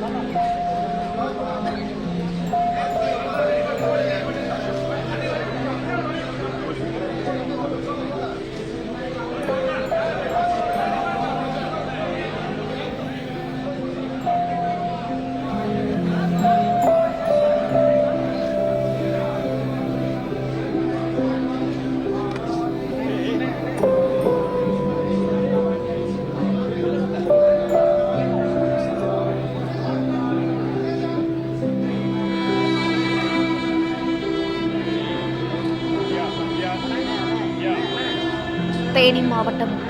Tamam.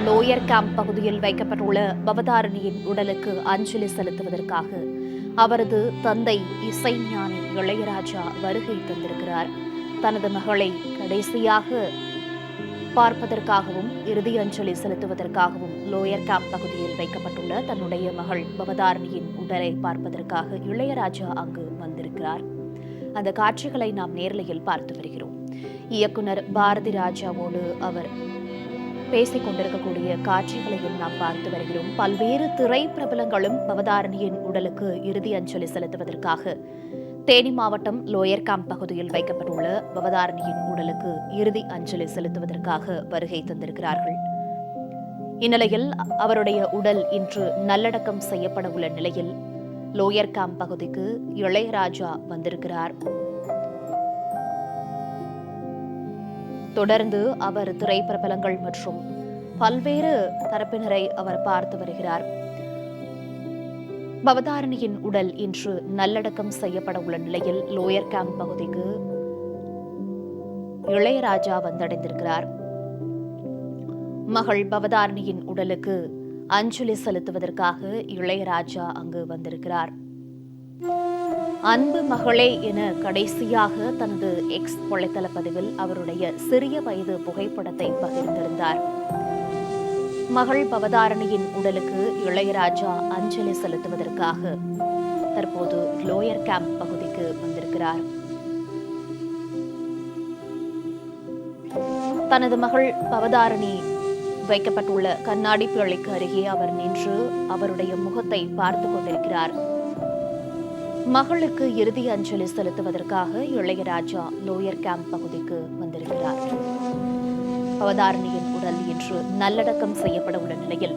Lower camp பகுதியில் வைக்கப்பட்டுள்ள பவதாரணியின் உடலுக்கு அஞ்சலி செலுத்துவதற்காக அவரது தந்தை இசைஞானி இளையராஜா வருகை தந்திருக்கிறார். தனது மகளை கடைசியாக பார்ப்பதற்காகவும் இறுதி அஞ்சலி செலுத்துவதற்காகவும் லோயர் கேம்ப் பகுதியில் வைக்கப்பட்டுள்ள தன்னுடைய மகள் பவதாரணியின் உடலை பார்ப்பதற்காக இளையராஜா அங்கு வந்திருக்கிறார். அந்த காட்சிகளை நாம் நேரலையில் பார்த்து வருகிறோம். இயக்குனர் பாரதி ராஜாவோடு அவர் பேசிக் கொண்டிருக்கக்கூடிய காட்சிகளையும் நாம் பார்த்து வருகிறோம். பல்வேறு திரை பிரபலங்களும் பவதாரணியின் உடலுக்கு இறுதி அஞ்சலி செலுத்துவதற்காக தேனி மாவட்டம் லோயர் கேம்ப் பகுதியில் வைக்கப்பட்டுள்ள பவதாரணியின் உடலுக்கு இறுதி அஞ்சலி செலுத்துவதற்காக வருகை தந்திருக்கிறார்கள். இந்நிலையில் அவருடைய உடல் இன்று நல்லடக்கம் செய்யப்பட உள்ள நிலையில் லோயர் கேம்ப் பகுதிக்கு இளையராஜா வந்திருக்கிறார். தொடர்ந்து அவர் திரைப்பிரபலங்கள் மற்றும் பல்வேறு தரப்பினரை அவர் பார்த்து வருகிறார். பவதாரணியின் உடல் இன்று நல்லடக்கம் செய்யப்பட உள்ள நிலையில் லோயர் கேம்ப் பகுதிக்கு இளையராஜா வந்தடைந்திருக்கிறார். மகள் பவதாரணியின் உடலுக்கு அஞ்சலி செலுத்துவதற்காக இளையராஜா அங்கு வந்திருக்கிறார். அன்பு மகளே என கடைசியாக தனது எக்ஸ் வலைத்தள பதிவில் அவருடைய சிறிய வயது புகைப்படத்தை பகிர்ந்திருந்தார். மகள் பவதாரணியின் உடலுக்கு இளையராஜா அஞ்சலி செலுத்துவதற்காக தற்போது லோயர் கேம்ப் பகுதிக்கு வந்திருக்கிறார். தனது மகள் பவதாரணி வைக்கப்பட்டுள்ள கண்ணாடி பிழைக்கு அருகே அவர் நின்று அவருடைய முகத்தை பார்த்து கொண்டிருக்கிறார். மகளுக்கு இறுதி அஞ்சலி செலுத்துவதற்காக இளையராஜா லோயர் கேம்ப் பகுதிக்கு வந்திருக்கிறார். அவதாரணியின் உடல் இன்று நல்லடக்கம் செய்யப்பட உள்ள நிலையில்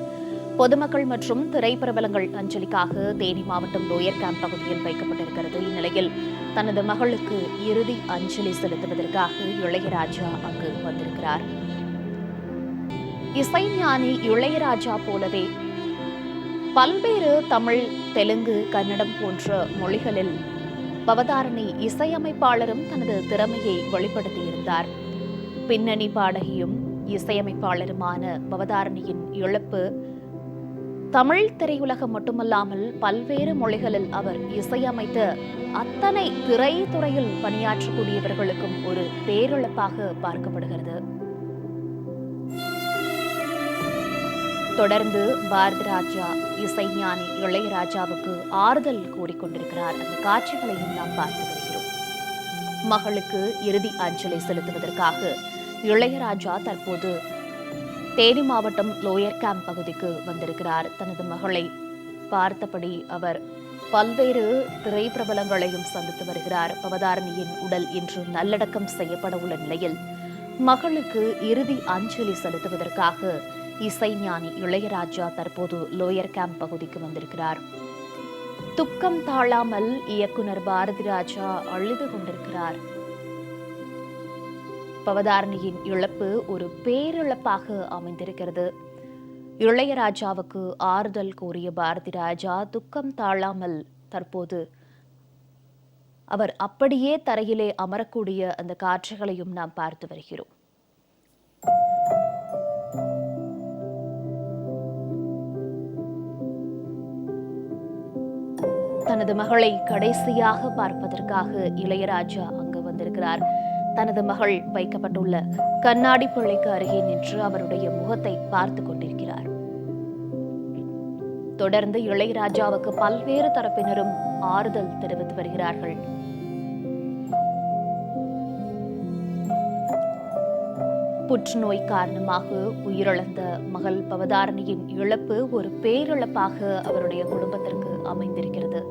பொதுமக்கள் மற்றும் திரைப்பிரபலங்கள் அஞ்சலிக்காக தேனி மாவட்டம் லோயர் கேம்ப் பகுதியில் வைக்கப்பட்டிருக்கிறது. இந்நிலையில் தனது மகளுக்கு இறுதி அஞ்சலி செலுத்துவதற்காக இளையராஜா அங்கு வந்திருக்கிறார். இசைஞானி இளையராஜா போலவே பல்வேறு தமிழ் தெலுங்கு கன்னடம் போன்ற மொழிகளில் பவதாரணி இசையமைப்பாளரும் தனது திறமையை வெளிப்படுத்தியிருந்தார். பின்னணி பாடகியும் இசையமைப்பாளருமான பவதாரணியின் இழப்பு தமிழ் திரையுலகம் மட்டுமல்லாமல் பல்வேறு மொழிகளில் அவர் இசையமைத்த அத்தனை திரைத்துறையில் பணியாற்றக்கூடியவர்களுக்கும் ஒரு பேரிழப்பாக பார்க்கப்படுகிறது. தொடர்ந்து பாரத ராஜா இசைஞானி இளையராஜாவுக்கு ஆறுதல் கூறிக்கொண்டிருக்கிறார். அந்த காட்சிகளையும் நாம் பார்த்து வருகிறோம். மகளுக்கு இறுதி அஞ்சலி செலுத்துவதற்காக இளையராஜா தற்போது தேனி மாவட்டம் லோயர் கேம்ப் பகுதிக்கு வந்திருக்கிறார். தனது மகளை பார்த்தபடி அவர் பல்வேறு திரைப்பிரபலங்களையும் சந்தித்து வருகிறார். பவதாரணியின் உடல் இன்று நல்லடக்கம் செய்யப்பட உள்ள நிலையில் மகளுக்கு இறுதி அஞ்சலி செலுத்துவதற்காக இசைஞானி இளையராஜா தற்போது லோயர் கேம்ப் பகுதிக்கு வந்திருக்கிறார். துக்கம் தாழாமல் இயக்குனர் பாரதி ராஜா அழுது கொண்டிருக்கிறார். பவதாரணியின் இழப்பு ஒரு பேரிழப்பாக அமைந்திருக்கிறது. இளையராஜாவுக்கு ஆறுதல் கூறிய பாரதி ராஜா துக்கம் தாழாமல் தற்போது அவர் அப்படியே தரையிலே அமரக்கூடிய அந்த காட்சிகளையும் நாம் பார்த்து வருகிறோம். தனது மகளை கடைசியாக பார்ப்பதற்காக இளையராஜா அங்கு வந்திருக்கிறார். தனது மகள் வைக்கப்பட்டுள்ள கண்ணாடி பிள்ளைக்கு அருகே நின்று அவருடைய முகத்தை பார்த்து கொண்டிருக்கிறார். தொடர்ந்து இளையராஜாவுக்கு பல்வேறு தரப்பினரும் ஆறுதல் தெரிவித்து வருகிறார்கள். புற்றுநோய் காரணமாக உயிரிழந்த மகள் பவதாரணியின் இழப்பு ஒரு பேரிழப்பாக அவருடைய குடும்பத்திற்கு அமைந்திருக்கிறது.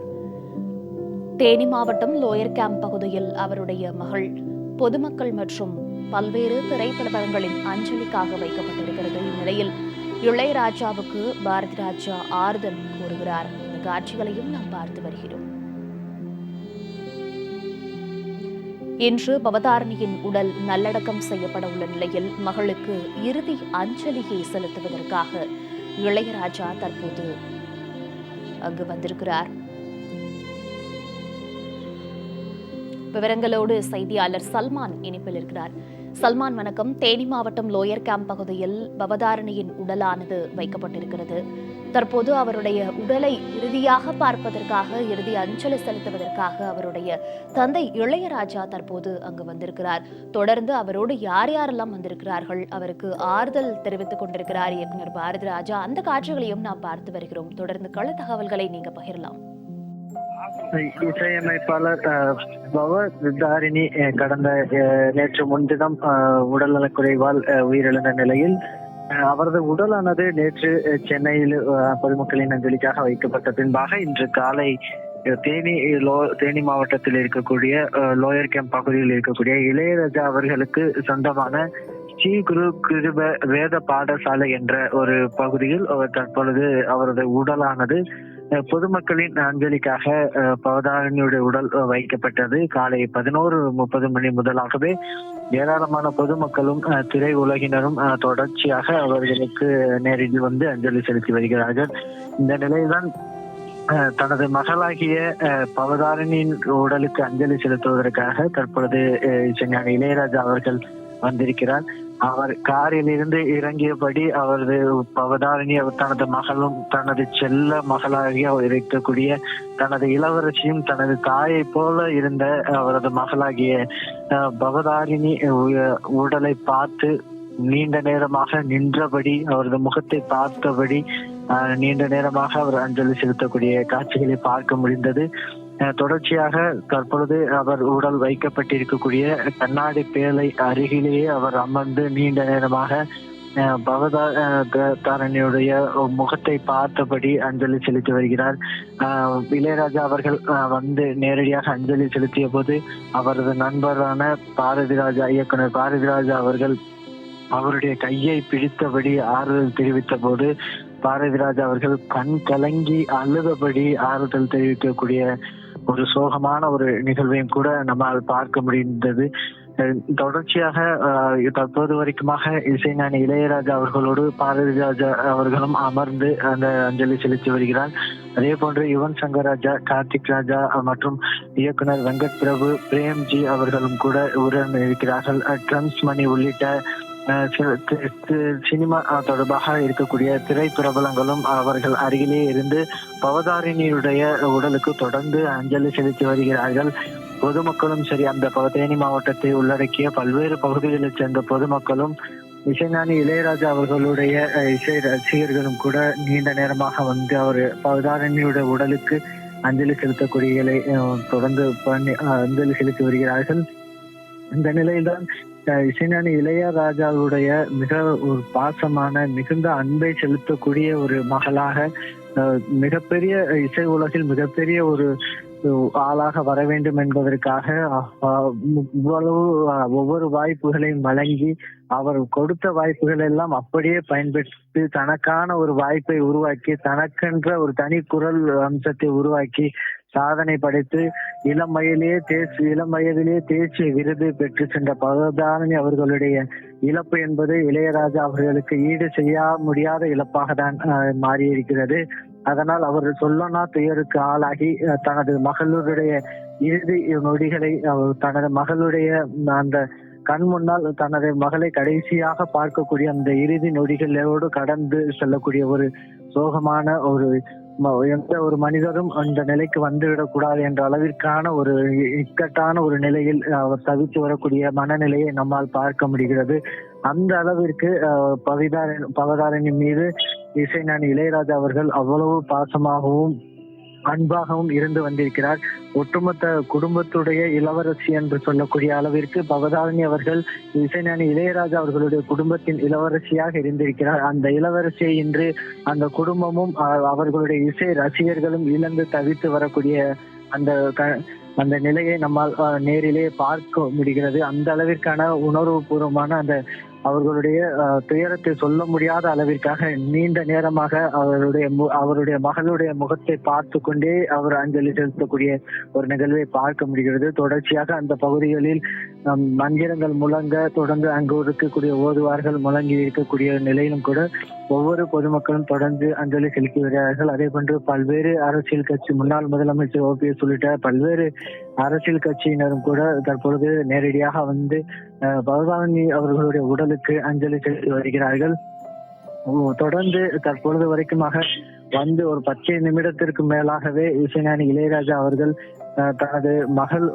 தேனி மாவட்டம் லோயர் கேம்ப் பகுதியில் அவருடைய மகள் பொதுமக்கள் மற்றும் பல்வேறு திரைப்படங்களின் அஞ்சலிக்காக வைக்கப்பட்டிருக்கிறது. இந்நிலையில் இளையராஜாவுக்கு பாரதி ராஜா ஆறுதல் கூறுகிறார். இந்த காட்சிகளையும் நாம் பார்த்து வருகிறோம். இன்று பவதாரணியின் உடல் நல்லடக்கம் செய்யப்பட உள்ள நிலையில் மகளுக்கு இறுதி அஞ்சலியை செலுத்துவதற்காக இளையராஜா தற்போது அங்கு வந்திருக்கிறார். விவரங்களோடு செய்தியாளர் சல்மான் இணைப்பில் இருக்கிறார். சல்மான் வணக்கம். தேனி மாவட்டம் லோயர் கேம்ப் பகுதியில் பவதாரணியின் உடலானது வைக்கப்பட்டிருக்கிறது. தற்போது அவருடைய உடலை இறுதியாக பார்ப்பதற்காக இறுதி அஞ்சலி செலுத்துவதற்காக அவருடைய தந்தை இளையராஜா தற்போது அங்கு வந்திருக்கிறார். தொடர்ந்து அவரோடு யார் யாரெல்லாம் வந்திருக்கிறார்கள் அவருக்கு ஆறுதல் தெரிவித்துக் கொண்டிருக்கிறார் இயக்குனர் பாரதி ராஜா. அந்த காட்சிகளையும் நாம் பார்த்து வருகிறோம். தொடர்ந்து கள தகவல்களை நீங்க பகிரலாம். இசையமைப்பாளர் அஹ், தாரிணி அஹ், கடந்த நேற்று முன்தினம் அஹ், உடல்நலக்குறைவால் உயிரிழந்த நிலையில் அவரது உடலானது நேற்று சென்னையில் பொதுமக்களின் அஞ்சலிக்காக வைக்கப்பட்ட பின்பாக இன்று காலை தேனி லோ தேனி மாவட்டத்தில் இருக்கக்கூடிய லோயர் கேம்ப் பகுதியில் இருக்கக்கூடிய இளையராஜா அவர்களுக்கு சொந்தமான ஸ்ரீ குரு கிருப வேத பாடசாலை என்ற ஒரு பகுதியில் அவர் தற்பொழுது அவரது உடலானது பொதுமக்களின் அஞ்சலிக்காக அஹ், பவதாரணியுடைய உடல் வைக்கப்பட்டது காலை பதினோரு முப்பது மணி முதலாகவே. ஏராளமான பொதுமக்களும் திரை உலகினரும் அஹ், தொடர்ச்சியாக அவர்களுக்கு நேரில் வந்து அஞ்சலி செலுத்தி வருகிறார்கள். இந்த நிலையில்தான் அஹ், தனது மகளாகிய அஹ், பவதாரணியின் உடலுக்கு அஞ்சலி செலுத்துவதற்காக தற்பொழுது இசைஞானி இளையராஜா அவர்கள் வந்திருக்கிறார். அவர் காரில் இருந்து இறங்கியபடி அவரது அவதாரணி அவர் தனது மகளும் தனது செல்ல மகளாகிய அவர் இருக்கக்கூடிய தனது இளவரசியும் தனது தாயை போல இருந்த அவரது மகளாகிய அஹ், பவதாரிணி உ- உடலை பார்த்து நீண்ட நேரமாக நின்றபடி அவரது முகத்தை பார்த்தபடி நீண்ட நேரமாக அவர் அஞ்சலி செலுத்தக்கூடிய காட்சிகளை பார்க்க முடிந்தது. அஹ், தொடர்ச்சியாக தற்பொழுது அவர் உடல் வைக்கப்பட்டிருக்கக்கூடிய கண்ணாடி பேலை அருகிலேயே அவர் அமர்ந்து நீண்ட நேரமாக அஹ், முகத்தை பார்த்தபடி அஞ்சலி செலுத்தி வருகிறார். இளையராஜா அவர்கள் அஹ், வந்து நேரடியாக அஞ்சலி செலுத்திய போது அவரது நண்பரான பாரதி ராஜா இயக்குனர் பாரதி ராஜா அவர்கள் அவருடைய கையை பிடித்தபடி ஆறுதல் தெரிவித்த போது பாரதிராஜா அவர்கள் கண் கலங்கி அழுதபடி ஆறுதல் தெரிவிக்கக்கூடிய ஒரு சோகமான ஒரு நிகழ்வையும் கூட நம்மால் பார்க்க முடிந்தது. தொடர்ச்சியாக தற்போது வரைக்குமாக இசைஞானி இளையராஜா அவர்களோடு பாரதிராஜா அவர்களும் அமர்ந்து அந்த அஞ்சலி செலுத்தி வருகிறார். அதே போன்று யுவன் சங்கர் ராஜா கார்த்திக் ராஜா மற்றும் இயக்குனர் வெங்கட் பிரபு பிரேம்ஜி அவர்களும் கூட உடன் இருக்கிறார்கள். ட்ரம்ஸ் மணி உள்ளிட்ட சினிமா தொடர்பாக இருக்கக்கூடிய திரை பிரபலங்களும் அவர்கள் அருகிலே இருந்து பவதாரிணியுடைய உடலுக்கு தொடர்ந்து அஞ்சலி செலுத்தி வருகிறார்கள். பொதுமக்களும் சரி அந்த ப- தேனி மாவட்டத்தை உள்ளடக்கிய பல்வேறு பகுதிகளைச் சேர்ந்த பொதுமக்களும் இசைஞானி இளையராஜா அவர்களுடைய இசை ரசிகர்களும் கூட நீண்ட நேரமாக வந்து அவர் பவதாரணியுடைய உடலுக்கு அஞ்சலி செலுத்தக்கூடியகளை தொடர்ந்து பண்ணி அஞ்சலி செலுத்தி வருகிறார்கள். இந்த நிலையில்தான் இசைஞானி இளையராஜாவுடைய மிக ஒரு பாசமான மிகுந்த அன்பை செலுத்தக்கூடிய ஒரு மகளாக மிகப்பெரிய இசை உலகில் மிகப்பெரிய ஒரு ஆளாக வர வேண்டும் என்பதற்காக இவ்வளவு ஒவ்வொரு வாய்ப்புகளையும் வழங்கி அவர் கொடுத்த வாய்ப்புகள் எல்லாம் அப்படியே பயன்படுத்தி தனக்கான ஒரு வாய்ப்பை உருவாக்கி தனக்கென்ற ஒரு தனி குரல் அம்சத்தை உருவாக்கி சாதனை படைத்து இளம் வயதிலேயே தேர்ச்சி இளம் வயதிலேயே தேர்ச்சி விருது பெற்று சென்ற பகவதாரணி அவர்களுடைய இழப்பு என்பது இளையராஜா அவர்களுக்கு ஈடு செய்ய முடியாத இழப்பாக தான் மாறியிருக்கிறது. அதனால் அவர் சொல்லனா துயருக்கு ஆளாகி தனது மகளுடைய இறுதி நொடிகளை தனது மகளுடைய அந்த கண் முன்னால் தனது மகளை கடைசியாக பார்க்கக்கூடிய அந்த இறுதி நொடிகளோடு கடந்து செல்லக்கூடிய ஒரு சோகமான ஒரு எந்த ஒரு மனிதரும் அந்த நிலைக்கு வந்துவிடக்கூடாது என்ற அளவிற்கான ஒரு இக்கட்டான ஒரு நிலையில் அவர் தவித்து வரக்கூடிய மனநிலையை நம்மால் பார்க்க முடிகிறது. அந்த அளவிற்கு அஹ், பவதாரனின் மீது இசைஞானி இளையராஜா அவர்கள் அவ்வளவு பாசமாகவும் அன்பாகவும் இருந்து வந்திருக்கிறார். ஒட்டுமொத்த குடும்பத்துடைய இளவரசி என்று சொல்லக்கூடிய அளவிற்கு பவதாரணி அவர்கள் இசைஞானி இளையராஜா அவர்களுடைய குடும்பத்தின் இளவரசியாக இருந்திருக்கிறார். அந்த இளவரசியை இன்று அந்த குடும்பமும் அஹ், அவர்களுடைய இசை ரசிகர்களும் இழந்து தவித்து வரக்கூடிய அந்த க- அந்த நிலையை நம்மால் அஹ், நேரிலே பார்க்க முடிகிறது. அந்த அளவிற்கான உணர்வுபூர்வமான அந்த அவர்களுடைய அஹ், துயரத்தை சொல்ல முடியாத அளவிற்காக நீண்ட நேரமாக அவருடைய மு- அவருடைய மகளுடைய முகத்தை பார்த்து கொண்டே அவர் அஞ்சலி செலுத்தக்கூடிய ஒரு நிகழ்வை பார்க்க முடிகிறது. தொடர்ச்சியாக அந்த பகுதிகளில் நம் மந்திரங்கள் முழங்க தொடர்ந்து அங்கு இருக்கக்கூடிய ஓதுவார்கள் முழங்கி இருக்கக்கூடிய நிலையிலும் கூட ஒவ்வொரு பொதுமக்களும் தொடர்ந்து அஞ்சலி செலுத்தி வருகிறார்கள். அதே போன்று பல்வேறு அரசியல் கட்சி முன்னாள் முதலமைச்சர் ஓபிஎஸ் உள்ளிட்ட பல்வேறு அரசியல் கட்சியினரும் கூட தற்பொழுது நேரடியாக வந்து அஹ், அவர்களுடைய உடலுக்கு அஞ்சலி செலுத்தி வருகிறார்கள். தொடர்ந்து தற்பொழுது வரைக்குமாக வந்து ஒரு பத்து நிமிடத்திற்கு மேலாகவே இசைஞானி இளையராஜா அவர்கள் அஹ், தனது மகள்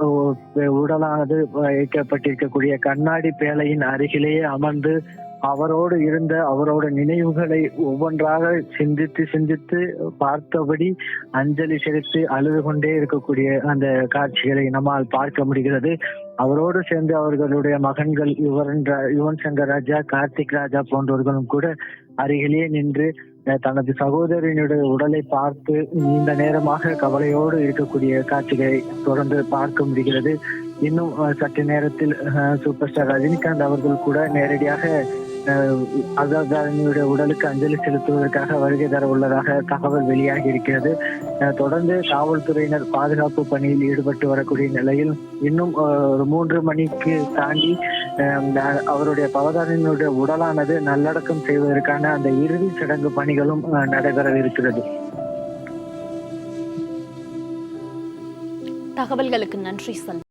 உடலானது வைக்கப்பட்டிருக்கக்கூடிய கண்ணாடி பேழையின் அருகிலேயே அமர்ந்து அவரோடு இருந்த அவரோட நினைவுகளை ஒவ்வொன்றாக சிந்தித்து சிந்தித்து பார்த்தபடி அஞ்சலி செலுத்தி அழுது கொண்டே இருக்கக்கூடிய அந்த காட்சிகளை நம்மால் பார்க்க முடிகிறது. அவரோடு சேர்ந்து அவர்களுடைய மகன்கள் யுவன் யுவன் சங்கர் ராஜா கார்த்திக் ராஜா போன்றவர்களும் கூட அருகிலேயே நின்று தனது சகோதரனுடைய உடலை பார்த்து நீண்ட நேரமாக கவலையோடு இருக்கக்கூடிய காட்சிகளை தொடர்ந்து பார்க்க முடிகிறது. இன்னும் சற்று நேரத்தில் அஹ், சூப்பர் ஸ்டார் ரஜினிகாந்த் அவர்கள் கூட நேரடியாக அசாதாரணியுடைய உடலுக்கு அஞ்சலி செலுத்துவதற்காக வருகை தர உள்ளதாக தகவல் வெளியாகி இருக்கிறது. தொடர்ந்து காவல்துறையினர் பாதுகாப்பு பணியில் ஈடுபட்டு வரக்கூடிய நிலையில் இன்னும் ஒரு மூன்று மணிக்கு தாண்டி அஹ், அவருடைய பவதாரனுடைய உடலானது நல்லடக்கம் செய்வதற்கான அந்த இறுதி சடங்கு பணிகளும் அஹ், நடைபெறவிருக்கிறது. தகவல்களுக்கு நன்றி சந்தி